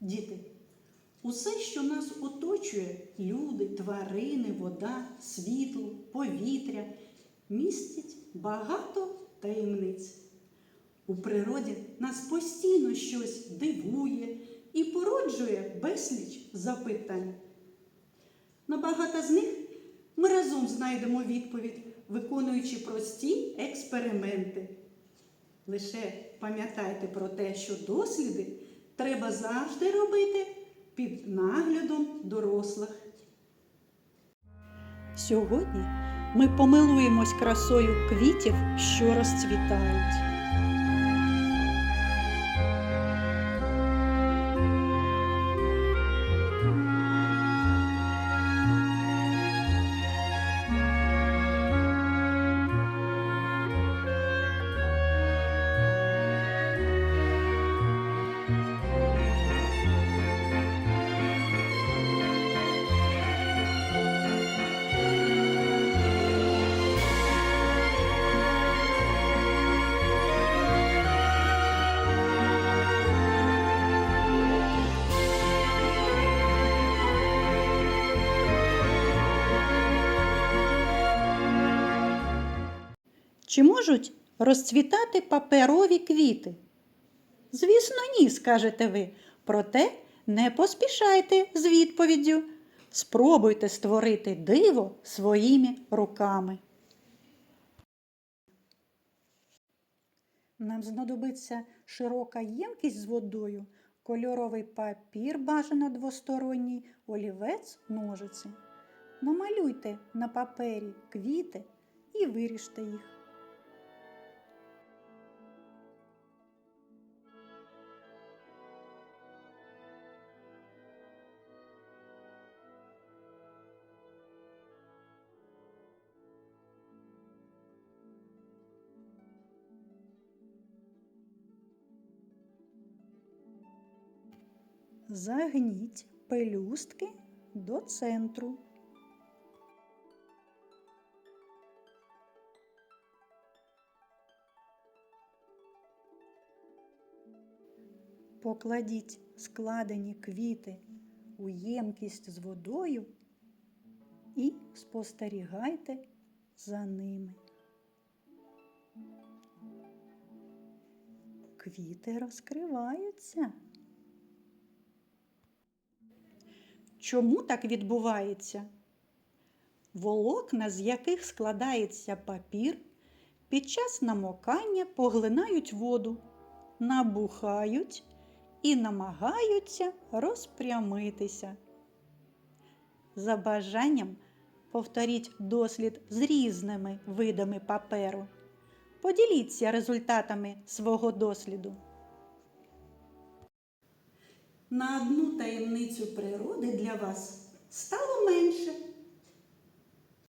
Діти, усе, що нас оточує, люди, тварини, вода, світло, повітря, містять багато таємниць. У природі нас постійно щось дивує і породжує безліч запитань. На багато з них ми разом знайдемо відповідь, виконуючи прості експерименти. Лише пам'ятайте про те, що досліди треба завжди робити під наглядом дорослих. Сьогодні ми помилуємось красою квітів, що розцвітають. Чи можуть розцвітати паперові квіти? Звісно, ні, скажете ви. Проте не поспішайте з відповіддю. Спробуйте створити диво своїми руками. Нам знадобиться широка ємкість з водою, кольоровий папір бажано двосторонній, олівець, ножиці. Намалюйте на папері квіти і виріжте їх. Загніть пелюстки до центру. Покладіть складені квіти у ємкість з водою і спостерігайте за ними. Квіти розкриваються. Чому так відбувається? Волокна, з яких складається папір, під час намокання поглинають воду, набухають і намагаються розпрямитися. За бажанням повторіть дослід з різними видами паперу. Поділіться результатами свого досліду. На одну таємницю природи для вас стало менше.